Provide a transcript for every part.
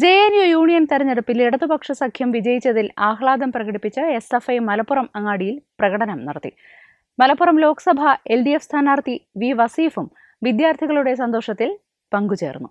J N U union തെരഞ്ഞെടുപ്പിൽ ഇടതുപക്ഷ സഖ്യം വിജയിച്ചതിൽ ആഹ്ലാദം പ്രകടിപ്പിച്ച് എസ് എഫ് ഐ മലപ്പുറം അങ്ങാടിയിൽ പ്രകടനം നടത്തി. Malappuram Lok Sabha L D F സ്ഥാനാർത്ഥി വി വസീഫും വിദ്യാർത്ഥികളുടെ സന്തോഷത്തിൽ പങ്കുചേർന്നു.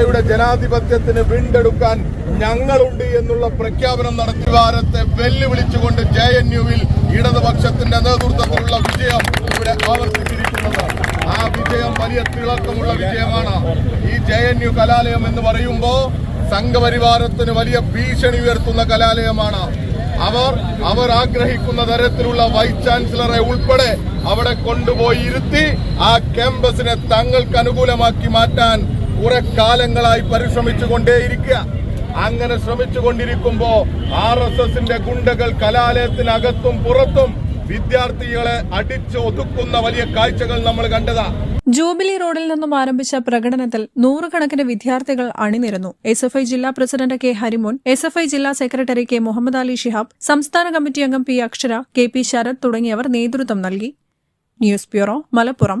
ഇന്ത്യയുടെ ജനാധിപത്യത്തിന് വീണ്ടെടുക്കാൻ ഞങ്ങളുണ്ട് എന്നുള്ള പ്രഖ്യാപനം നടത്തി വാരത്തെ വെല്ലുവിളിച്ചുകൊണ്ട് ജെ എൻ യുവിൽ ഇടതുപക്ഷത്തിന്റെ നേതൃത്വത്തിലുള്ള വിജയം ഇവിടെ ആവർത്തിച്ചിരിക്കുന്നത്. ആ വിജയം വലിയ തിളക്കമുള്ള വിജയമാണ്. ഈ ജെ എൻ യു കലാലയം എന്ന് പറയുമ്പോൾ സംഘപരിവാരത്തിന് വലിയ ഭീഷണി ഉയർത്തുന്ന കലാലയമാണ്. അവർ അവർ ആഗ്രഹിക്കുന്ന തരത്തിലുള്ള വൈസ് ചാൻസലറെ ഉൾപ്പെടെ അവിടെ കൊണ്ടുപോയി ഇരുത്തി ആ ക്യാമ്പസിനെ തങ്ങൾക്ക് അനുകൂലമാക്കി മാറ്റാൻ കുറെ കാലങ്ങളായി പരിശ്രമിച്ചു കൊണ്ടേയിരിക്കുക അങ്ങനെ ശ്രമിച്ചു കൊണ്ടിരിക്കുമ്പോ ആർ എസ് എസിന്റെ ഗുണ്ടകൾ കലാലയത്തിനകത്തും പുറത്തും വിദ്യാർത്ഥികളെ അടിച്ച് ഒതുക്കുന്ന വലിയ കാഴ്ചകൾ നമ്മൾ കണ്ടതാ. ജൂബിലി റോഡിൽ നിന്നും ആരംഭിച്ച പ്രകടനത്തിൽ നൂറുകണക്കിന് വിദ്യാർത്ഥികൾ അണിനിരന്നു. എസ് എഫ് ഐ ജില്ലാ president K Harimon S F I ജില്ലാ സെക്രട്ടറി കെ മുഹമ്മദ് അലി ഷിഹാബ് സംസ്ഥാന കമ്മിറ്റി അംഗം പി അക്ഷര കെ പി ശരത് തുടങ്ങിയവർ നേതൃത്വം നൽകി. News bureau Malappuram.